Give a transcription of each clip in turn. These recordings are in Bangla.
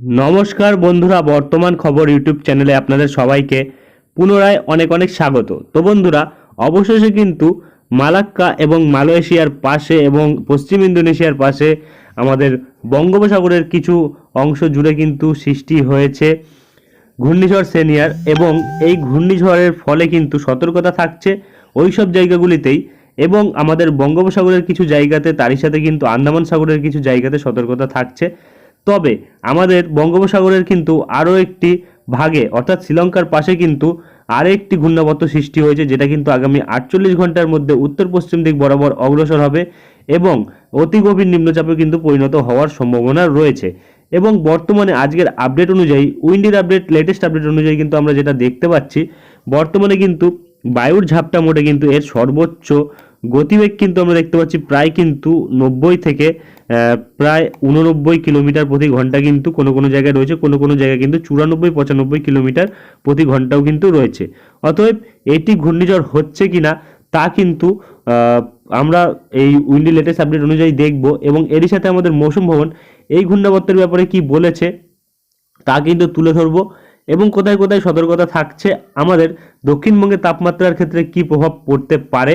নমস্কার বন্ধুরা, বর্তমান খবর ইউটিউব চ্যানেলে আপনাদের সবাইকে পুনরায় অনেক অনেক স্বাগত। তো বন্ধুরা, অবশেষে কিন্তু মালাক্কা এবং মালয়েশিয়ার পাশে এবং পশ্চিম ইন্দোনেশিয়ার পাশে আমাদের বঙ্গোপসাগরের কিছু অংশ জুড়ে কিন্তু সৃষ্টি হয়েছে ঘূর্ণিঝড় সেনিয়ার এবং এই ঘূর্ণিঝড়ের ফলে কিন্তু সতর্কতা থাকছে ওই সব জায়গাগুলিতেই এবং আমাদের বঙ্গোপসাগরের কিছু জায়গাতে, তারই সাথে কিন্তু আন্দামান সাগরের কিছু জায়গাতে সতর্কতা থাকছে। তবে আমাদের বঙ্গোপসাগরের কিন্তু আরও একটি ভাগে, অর্থাৎ শ্রীলঙ্কার পাশে কিন্তু আরও একটি ঘূর্ণাবর্ত সৃষ্টি হয়েছে, যেটা কিন্তু আগামী আটচল্লিশ ঘণ্টার মধ্যে উত্তর পশ্চিম দিক বরাবর অগ্রসর হবে এবং অতি গভীর নিম্নচাপে কিন্তু পরিণত হওয়ার সম্ভাবনা রয়েছে। এবং বর্তমানে আজকের আপডেট অনুযায়ী, উইন্ডির আপডেট, লেটেস্ট আপডেট অনুযায়ী কিন্তু আমরা যেটা দেখতে পাচ্ছি, বর্তমানে কিন্তু বায়ুর ঝাপটা মোটে কিন্তু এর সর্বোচ্চ গতিবেগ কিন্তু আমরা দেখতে পাচ্ছি প্রায় কিন্তু নব্বই থেকে প্রায় উননব্বই কিলোমিটার প্রতি ঘণ্টা কিন্তু কোনো কোনো জায়গায় রয়েছে, কোনো কোনো জায়গায় কিন্তু চুরানব্বই, পঁচানব্বই কিলোমিটার প্রতি ঘন্টাও কিন্তু রয়েছে। অতএব এটি ঘূর্ণিঝড় হচ্ছে কিনা তা কিন্তু আমরা এই উইন্ডি লেটেস্ট আপডেট অনুযায়ী দেখব এবং এরই সাথে আমাদের মৌসুম ভবন এই ঘূর্ণাবর্তের ব্যাপারে কি বলেছে তা কিন্তু তুলে ধরবো এবং কোথায় কোথায় সতর্কতা থাকছে আমাদের দক্ষিণবঙ্গের তাপমাত্রার ক্ষেত্রে কি প্রভাব পড়তে পারে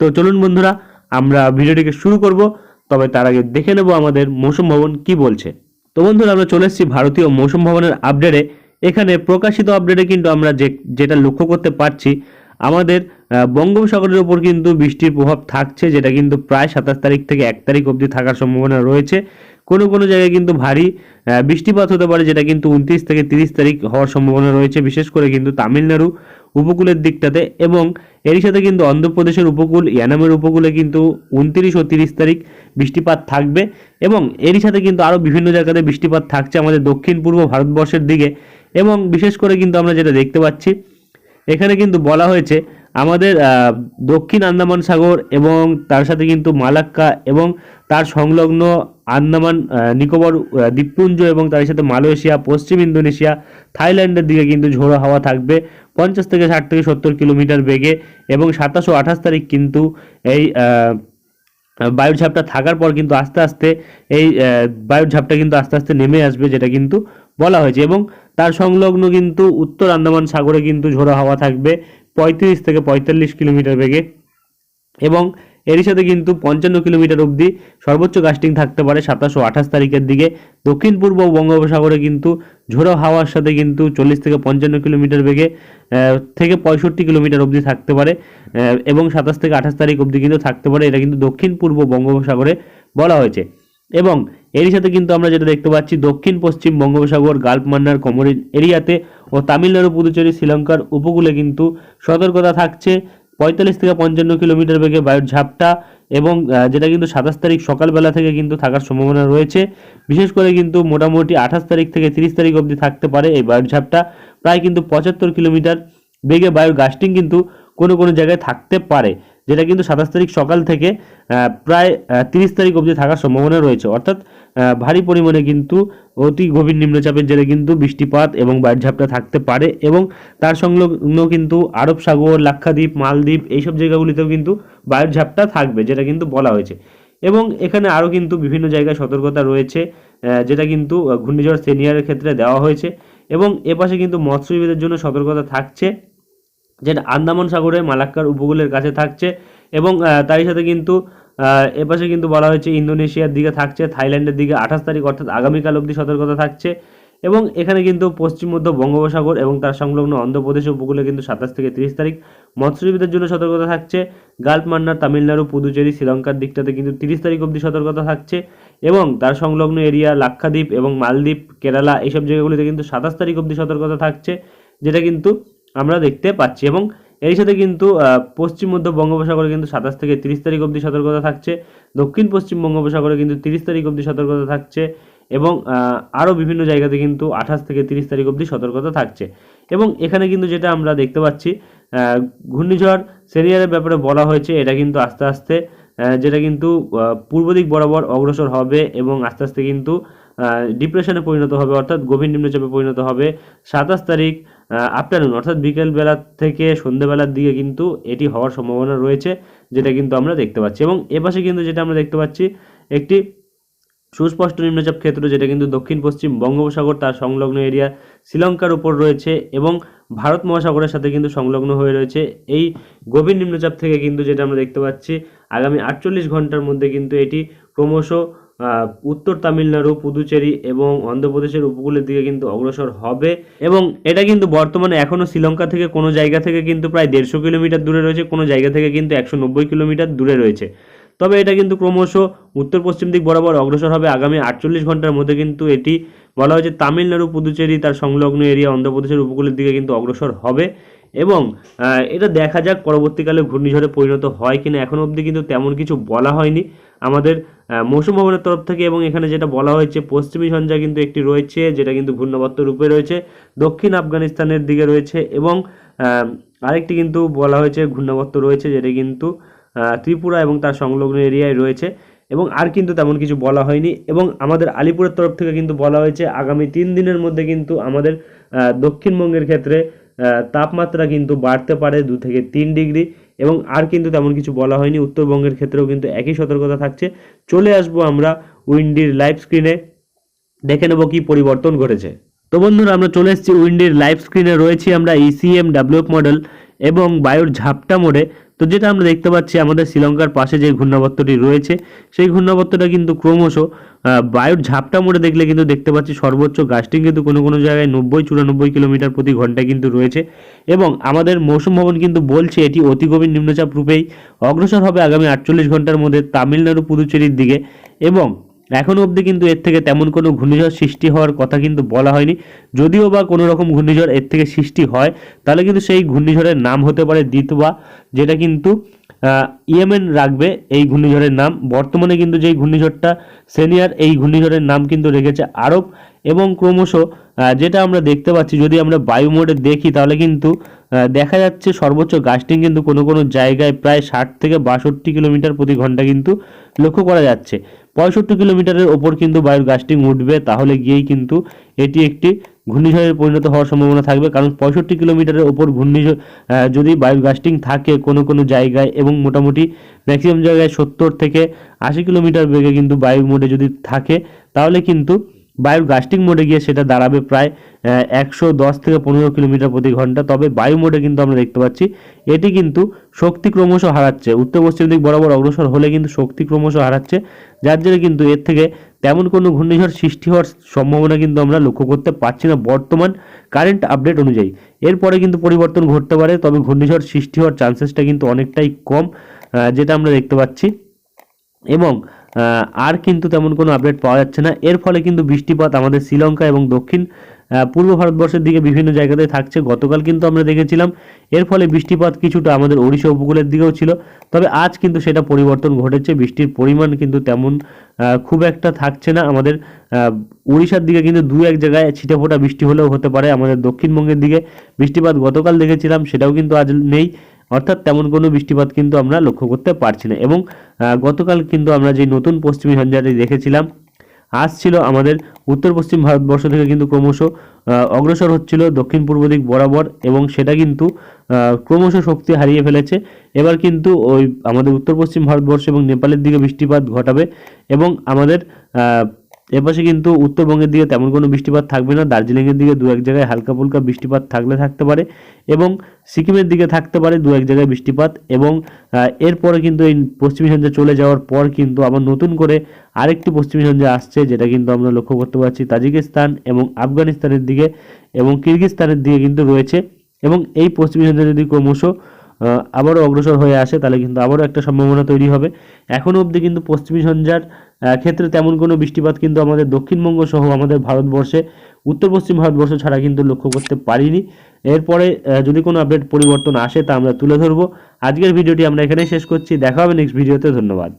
তো চলুন বন্ধুরা, আমরা ভিডিওটিকে শুরু করব, তবে তার আগে দেখে নেব আমাদের মৌসুম ভবন কি বলছে। তো বন্ধুরা, আমরা চলে এসেছি ভারতীয় মৌসুম ভবনের আপডেটে। এখানে প্রকাশিত আপডেটে কিন্তু আমরা যে, যেটা লক্ষ্য করতে পারছি, আমাদের বঙ্গোপসাগরের ওপর কিন্তু বৃষ্টির প্রভাব থাকছে, যেটা কিন্তু প্রায় সাতাশ তারিখ থেকে এক তারিখ অবধি থাকার সম্ভাবনা রয়েছে। কোনো কোনো জায়গায় কিন্তু ভারী বৃষ্টিপাত হতে পারে, যেটা কিন্তু উনত্রিশ থেকে তিরিশ তারিখ হওয়ার সম্ভাবনা রয়েছে, বিশেষ করে কিন্তু তামিলনাড়ু উপকূলের দিকটাতে। এবং এরই সাথে কিন্তু অন্ধ্রপ্রদেশের উপকূল, ইয়ানামের উপকূলে কিন্তু উনত্রিশ ও তিরিশ তারিখ বৃষ্টিপাত থাকবে এবং এরই সাথে কিন্তু আরও বিভিন্ন জায়গাতে বৃষ্টিপাত থাকছে আমাদের দক্ষিণ পূর্ব ভারতবর্ষের দিকে এবং বিশেষ করে কিন্তু আমরা যেটা দেখতে পাচ্ছি, এখানে কিন্তু বলা হয়েছে আমাদের দক্ষিণ আন্দামান সাগর এবং তার সাথে কিন্তু মালাক্কা এবং তার সংলগ্ন আন্দামান নিকোবর দ্বীপপুঞ্জ এবং তার সাথে মালয়েশিয়া পশ্চিম ইন্দোনেশিয়া থাইল্যান্ডের দিকে কিন্তু ঝোড়ো হাওয়া থাকবে। পঞ্চাশ থেকে ষাট থেকে সত্তর কিলোমিটার বেগে এবং সাতাশ ও আঠাশ তারিখ কিন্তু এই আহ, বায়ুর ঝাপটা থাকার পর কিন্তু আস্তে আস্তে এই আহ, বায়ুর ঝাপটা কিন্তু আস্তে আস্তে নেমে আসবে যেটা কিন্তু বলা হয়েছে এবং তার সংলগ্ন কিন্তু উত্তর আন্দামান সাগরে কিন্তু ঝোড়ো হাওয়া থাকবে পঁয়ত্রিশ থেকে পঁয়তাল্লিশ কিলোমিটার বেগে এবং এরই সাথে কিন্তু পঞ্চান্ন কিলোমিটার অবধি সর্বোচ্চ গাস্টিং থাকতে পারে সাতাশ ও আঠাশ তারিখের দিকে। দক্ষিণ পূর্ব বঙ্গোপসাগরে কিন্তু ঝোড়ো হাওয়ার সাথে কিন্তু চল্লিশ থেকে পঞ্চান্ন কিলোমিটার বেগে থেকে পঁয়ষট্টি কিলোমিটার অবধি থাকতে পারে এবং সাতাশ থেকে আঠাশ তারিখ অবধি কিন্তু থাকতে পারে। এটা কিন্তু দক্ষিণ পূর্ব বঙ্গোপসাগরে বলা হয়েছে। এবং এরই সাথে কিন্তু আমরা যেটা দেখতে পাচ্ছি, দক্ষিণ পশ্চিম বঙ্গোপসাগর গাল্ফ মান্নার কমরিন এরিয়াতে ও তামিলনাড়ু, পুদুচেরি, শ্রীলঙ্কার উপকূলে কিন্তু সতর্কতা থাকছে। পঁয়তাল্লিশ থেকে পঞ্চান্ন কিলোমিটার বেগে বায়ুর ঝাপটা এবং যেটা কিন্তু সাতাশ তারিখ সকালবেলা থেকে কিন্তু থাকার সম্ভাবনা রয়েছে। বিশেষ করে কিন্তু মোটামুটি আঠাশ তারিখ থেকে তিরিশ তারিখ অবধি থাকতে পারে এই বায়ুর ঝাপটা। প্রায় কিন্তু পঁচাত্তর কিলোমিটার বেগে বায়ুর গাস্টিং কিন্তু কোনো কোনো জায়গায় থাকতে পারে। যেটা কিন্তু সাতাশ তারিখ সকাল থেকে প্রায় তিরিশ তারিখ অবধি থাকার সম্ভাবনা রয়েছে। অর্থাৎ ভারী পরিমাণে কিন্তু অতি গভীর নিম্নচাপের জেরে কিন্তু বৃষ্টিপাত এবং বায়ুর ঝাপটা থাকতে পারে এবং তার সংলগ্ন কিন্তু আরব সাগর, লাক্ষাদ্বীপ, মালদ্বীপ এইসব জায়গাগুলিতেও কিন্তু বায়ুর ঝাপটা থাকবে, যেটা কিন্তু বলা হয়েছে। এবং এখানে আরও কিন্তু বিভিন্ন জায়গায় সতর্কতা রয়েছে যেটা কিন্তু ঘূর্ণিঝড় সেনিয়ারের ক্ষেত্রে দেওয়া হয়েছে। এবং এপাশে কিন্তু মৎস্যজীবীদের জন্য সতর্কতা থাকছে। যেটা আন্দামান সাগরে মালাক্কার উপকূলের কাছে থাকছে এবং তারই সাথে কিন্তু এপাশে কিন্তু বলা হয়েছে ইন্দোনেশিয়ার দিকে থাকছে, থাইল্যান্ডের দিকে আঠাশ তারিখ অর্থাৎ আগামীকাল অবধি সতর্কতা থাকছে এবং এখানে কিন্তু পশ্চিম, মধ্য বঙ্গোপসাগর এবং তার সংলগ্ন অন্ধ্রপ্রদেশ উপকূলে কিন্তু সাতাশ থেকে তিরিশ তারিখ মৎস্যজীবীদের জন্য সতর্কতা থাকছে গাল্ফ মান্নার তামিলনাড়ু, পুদুচেরি, শ্রীলঙ্কার দিকটাতে কিন্তু তিরিশ তারিখ অবধি সতর্কতা থাকছে এবং তার সংলগ্ন এরিয়া লাক্ষাদ্বীপ এবং মালদ্বীপ, কেরালা এইসব জায়গাগুলিতে কিন্তু সাতাশ তারিখ অবধি সতর্কতা থাকছে, যেটা কিন্তু আমরা দেখতে পাচ্ছি এবং এর সাথে কিন্তু পশ্চিম মধ্য বঙ্গোপসাগরে কিন্তু সাতাশ থেকে তিরিশ তারিখ অবধি সতর্কতা থাকছে। দক্ষিণ পশ্চিম বঙ্গোপসাগরে কিন্তু তিরিশ তারিখ অবধি সতর্কতা থাকছে এবং আরও বিভিন্ন জায়গাতে কিন্তু আঠাশ থেকে তিরিশ তারিখ অবধি সতর্কতা থাকছে। এবং এখানে কিন্তু যেটা আমরা দেখতে পাচ্ছি ঘূর্ণিঝড় সেরিয়ারের ব্যাপারে বলা হয়েছে, এটা কিন্তু আস্তে আস্তে যেটা কিন্তু পূর্ব দিক বরাবর অগ্রসর হবে এবং আস্তে আস্তে কিন্তু ডিপ্রেশনে পরিণত হবে, অর্থাৎ গভীর নিম্নচাপে পরিণত হবে। সাতাশ তারিখ আফটারনুন অর্থাৎ বিকেলবেলা থেকে সন্ধেবেলার দিকে কিন্তু এটি হওয়ার সম্ভাবনা রয়েছে, যেটা কিন্তু আমরা দেখতে পাচ্ছি। এবং এপাশে কিন্তু যেটা আমরা দেখতে পাচ্ছি, একটি সুস্পষ্ট নিম্নচাপ ক্ষেত্র, যেটা কিন্তু দক্ষিণ পশ্চিম বঙ্গোপসাগর, তার সংলগ্ন এরিয়া শ্রীলঙ্কার উপর রয়েছে এবং ভারত মহাসাগরের সাথে কিন্তু সংলগ্ন হয়ে রয়েছে। এই গভীর নিম্নচাপ থেকে কিন্তু যেটা আমরা দেখতে পাচ্ছি, আগামী আটচল্লিশ ঘণ্টার মধ্যে কিন্তু এটি ক্রমশ উত্তর তামিলনাড়ু, পুদুচেরি এবং অন্ধ্রপ্রদেশের উপকূলের দিকে কিন্তু অগ্রসর হবে। এবং এটা কিন্তু বর্তমানে এখনও শ্রীলঙ্কা থেকে কোনো জায়গা থেকে কিন্তু প্রায় দেড়শো কিলোমিটার দূরে রয়েছে, কোনো জায়গা থেকে কিন্তু একশো নব্বই কিলোমিটার দূরে রয়েছে। তবে এটা কিন্তু ক্রমশ উত্তর পশ্চিম দিক বরাবর অগ্রসর হবে। আগামী আটচল্লিশ ঘণ্টার মধ্যে কিন্তু এটি বলা হয়েছে তামিলনাড়ু পুদুচেরি তার সংলগ্ন এরিয়া অন্ধ্রপ্রদেশের উপকূলের দিকে কিন্তু অগ্রসর হবে। এবং এটা দেখা যাক পরবর্তীকালে ঘূর্ণিঝড়ে পরিণত হয় কিনা। এখনও অবধি কিন্তু তেমন কিছু বলা হয়নি আমাদের মৌসুম ভবনের তরফ থেকে এবং এখানে যেটা বলা হয়েছে, পশ্চিমী ঝঞ্ঝা কিন্তু একটি রয়েছে, যেটা কিন্তু ঘূর্ণাবর্ত রূপে রয়েছে, দক্ষিণ আফগানিস্তানের দিকে রয়েছে এবং আরেকটি কিন্তু বলা হয়েছে ঘূর্ণাবর্ত রয়েছে, যেটা কিন্তু ত্রিপুরা এবং তার সংলগ্ন এরিয়ায় রয়েছে এবং আর কিন্তু তেমন কিছু বলা হয়নি এবং আমাদের আলিপুরের তরফ থেকে কিন্তু বলা হয়েছে, আগামী তিন দিনের মধ্যে কিন্তু আমাদের দক্ষিণবঙ্গের ক্ষেত্রে তাপমাত্রা কিন্তু বাড়তে পারে দু থেকে তিন ডিগ্রি এবং আর কিন্তু তেমন কিছু বলা হয়নি। উত্তরবঙ্গের ক্ষেত্রেও কিন্তু একই সতর্কতা থাকছে। চলে আসব আমরা উইন্ডির লাইভ স্ক্রিনে দেখে নেব কি পরিবর্তন ঘটেছে। তো বন্ধুরা, আমরা চলে এসেছি উইন্ডির লাইভ স্ক্রিনে রয়েছি আমরা ইসিএম ডাব্লিউএফ মডেল এবং বায়ুর ঝাপটা মোড়ে। তো যেটা আমরা দেখতে পাচ্ছি, আমাদের শ্রীলঙ্কার পাশে যে ঘূর্ণাবর্তটি রয়েছে, সেই ঘূর্ণাবর্তটা কিন্তু ক্রমশ বায়ুর ঝাপটা মোড়ে দেখলে কিন্তু দেখতে পাচ্ছি সর্বোচ্চ গাছটি কিন্তু কোনো কোনো জায়গায় নব্বই, চুরানব্বই কিলোমিটার প্রতি ঘণ্টা কিন্তু রয়েছে। এবং আমাদের মৌসুম ভবন কিন্তু বলছে এটি অতি গভীর নিম্নচাপ রূপেই অগ্রসর হবে আগামী আটচল্লিশ ঘণ্টার মধ্যে তামিলনাড়ু পুদুচেরির দিকে। এবং এখনও অবধি কিন্তু এর থেকে তেমন কোনো ঘূর্ণিঝড় সৃষ্টি হওয়ার কথা কিন্তু বলা হয়নি। যদিও বা কোনো রকম ঘূর্ণিঝড় এর থেকে সৃষ্টি হয়, তাহলে কিন্তু সেই ঘূর্ণিঝড়ের নাম হতে পারে দ্বিতবা যেটা কিন্তু ইয়েমেন রাখবে এই ঘূর্ণিঝড়ের নাম। বর্তমানে কিন্তু যেই ঘূর্ণিঝড়টা সেনিয়ার, এই ঘূর্ণিঝড়ের নাম কিন্তু রেখেছে আরব। এবং ক্রমশ যেটা আমরা দেখতে পাচ্ছি, যদি আমরা বায়ু মোডে দেখি, তাহলে কিন্তু দেখা যাচ্ছে সর্বোচ্চ গাছটিং কিন্তু কোনো কোনো জায়গায় প্রায় ষাট থেকে বাষট্টি কিলোমিটার প্রতি ঘণ্টা কিন্তু লক্ষ্য করা যাচ্ছে। পঁয়ষট্টি কিলোমিটারের ওপর কিন্তু বায়ুর গাছটিং উঠবে তাহলে গিয়েই কিন্তু এটি একটি ঘূর্ণিঝড়ে পরিণত হওয়ার সম্ভাবনা থাকবে। কারণ পঁয়ষট্টি কিলোমিটারের ওপর ঘূর্ণিঝড় যদি বায়ুর গাস্টিং থাকে কোনো কোনো জায়গায় এবং মোটামুটি ম্যাক্সিমাম জায়গায় সত্তর থেকে আশি কিলোমিটার বেগে কিন্তু বায়ুর মোডে যদি থাকে, তাহলে কিন্তু বায়ুর গাস্টিং মোডে গিয়ে সেটা দাঁড়াবে প্রায় একশো দশ থেকে পনেরো কিলোমিটার প্রতি ঘণ্টা। তবে বায়ু মোডে কিন্তু আমরা দেখতে পাচ্ছি, এটি কিন্তু শক্তি ক্রমশ হারাচ্ছে। উত্তর পশ্চিম দিক বরাবর অগ্রসর হলে কিন্তু শক্তি ক্রমশ হারাচ্ছে, যার জন্য কিন্তু এর থেকে তেমন কোনো ঘূর্ণিঝড় সৃষ্টি হওয়ার সম্ভাবনা কিন্তু আমরা লক্ষ্য করতে পারছি না বর্তমান কারেন্ট আপডেট অনুযায়ী। এরপরে কিন্তু পরিবর্তন ঘটতে পারে, তবে ঘূর্ণিঝড় সৃষ্টি হওয়ার চান্সেসটা কিন্তু অনেকটাই কম যেটা আমরা দেখতে পাচ্ছি। এবং আর কিন্তু তেমন কোনো আপডেট পাওয়া যাচ্ছে না। এর ফলে কিন্তু বৃষ্টিপাত আমাদের শ্রীলঙ্কা এবং দক্ষিণ পূর্ব ভারতবর্ষের দিকে বিভিন্ন জায়গাতে থাকছে। গতকাল কিন্তু আমরা দেখেছিলাম, এর ফলে বৃষ্টিপাত কিছুটা আমাদের ওড়িশা উপকূলের দিকেও ছিল। তবে আজ কিন্তু সেটা পরিবর্তন ঘটেছে। বৃষ্টির পরিমাণ কিন্তু তেমন খুব একটা থাকছে না। আমাদের উড়িষ্যার দিকে কিন্তু দু এক জায়গায় ছিটেফোঁটা বৃষ্টি হলেও হতে পারে। আমাদের দক্ষিণবঙ্গের দিকে বৃষ্টিপাত গতকাল দেখেছিলাম, সেটাও কিন্তু আজ নেই। অর্থাৎ তেমন কোনো বৃষ্টিপাত কিন্তু আমরা লক্ষ্য করতে পারছি না। এবং গতকাল কিন্তু আমরা যে নতুন পশ্চিমী ঝঞ্ঝাটি দেখেছিলাম আসছিল আমাদের উত্তর পশ্চিম ভারতবর্ষ থেকে কিন্তু ক্রমশ অগ্রসর হচ্ছিল দক্ষিণ পূর্ব দিক বরাবর এবং সেটা কিন্তু ক্রমশ শক্তি হারিয়ে ফেলেছে। এবার কিন্তু ওই আমাদের উত্তর পশ্চিম ভারতবর্ষ এবং নেপালের দিকে বৃষ্টিপাত ঘটাবে এবং আমাদের এপাশে কিন্তু উত্তরবঙ্গের দিকে তেমন কোনো বৃষ্টিপাত থাকবে না, দার্জিলিংয়ের দিকে দু এক জায়গায় হালকা ফুলকা বৃষ্টিপাত থাকলে থাকতে পারে এবং সিকিমের দিকে থাকতে পারে দু এক জায়গায় বৃষ্টিপাত এবং এরপরে কিন্তু এই পশ্চিমী সন্ধ্যা চলে যাওয়ার পর কিন্তু আবার নতুন করে আরেকটি পশ্চিমী সন্ধ্যা আসছে যেটা কিন্তু আমরা লক্ষ্য করতে পারছি তাজিকিস্তান এবং আফগানিস্তানের দিকে এবং কিরগিজস্তানের দিকে কিন্তু রয়েছে এবং এই পশ্চিমী সন্ধ্যা যদি ক্রমশ আবারও অগ্রসর হয়ে আসে, তাহলে কিন্তু আবারও একটা সম্ভাবনা তৈরি হবে। এখনও অবধি কিন্তু পশ্চিমী সঞ্জার ক্ষেত্রে তেমন কোনো বৃষ্টিপাত কিন্তু আমাদের দক্ষিণবঙ্গ সহ আমাদের ভারতবর্ষে, উত্তর পশ্চিম ভারতবর্ষ ছাড়া কিন্তু লক্ষ্য করতে পারিনি। এরপরে যদি কোনো আপডেট পরিবর্তন আসে তা আমরা তুলে ধরবো। আজকের ভিডিওটি আমরা এখানেই শেষ করছি। দেখা হবে নেক্সট ভিডিওতে ধন্যবাদ।